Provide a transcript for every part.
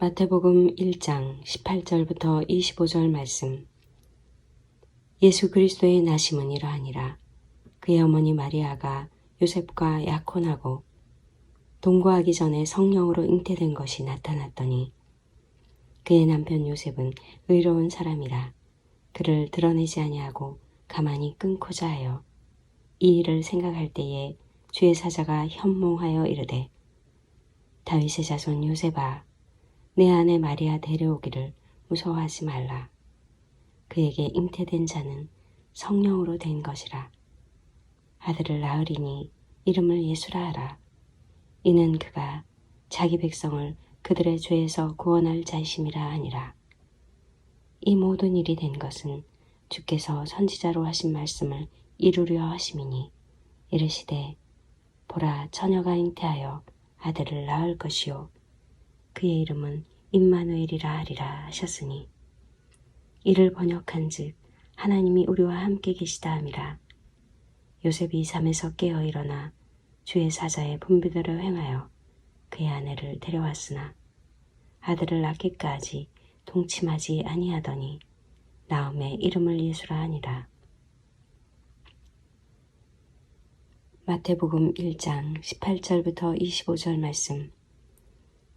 마태복음 1장 18절부터 25절 말씀. 예수 그리스도의 나심은 이러하니라. 그의 어머니 마리아가 요셉과 약혼하고 동거하기 전에 성령으로 잉태된 것이 나타났더니 그의 남편 요셉은 의로운 사람이라 그를 드러내지 아니하고 가만히 끊고자 하여 이 일을 생각할 때에 주의 사자가 현몽하여 이르되 다윗의 자손 요셉아 내 아내 마리아 데려오기를 무서워하지 말라. 그에게 잉태된 자는 성령으로 된 것이라. 아들을 낳으리니 이름을 예수라 하라. 이는 그가 자기 백성을 그들의 죄에서 구원할 자이심이라 하니라. 이 모든 일이 된 것은 주께서 선지자로 하신 말씀을 이루려 하심이니 이르시되 보라 처녀가 잉태하여 아들을 낳을 것이요 그의 이름은 임마누엘이라 하리라 하셨으니 이를 번역한즉 하나님이 우리와 함께 계시다 함이라. 요셉이 잠에서 깨어 일어나 주의 사자의 분비대로 행하여 그의 아내를 데려왔으나 아들을 낳기까지 동침하지 아니하더니 나음의 이름을 예수라 하니라. 마태복음 1장 18절부터 25절 말씀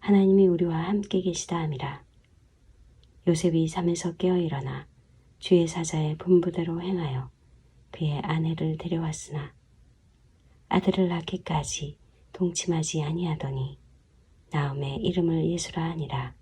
하나님이 우리와 함께 계시다 함이라. 요셉이 잠에서 깨어 일어나 주의 사자의 분부대로 행하여 그의 아내를 데려왔으나 아들을 낳기까지 동침하지 아니하더니 나음의 이름을 예수라 하니라.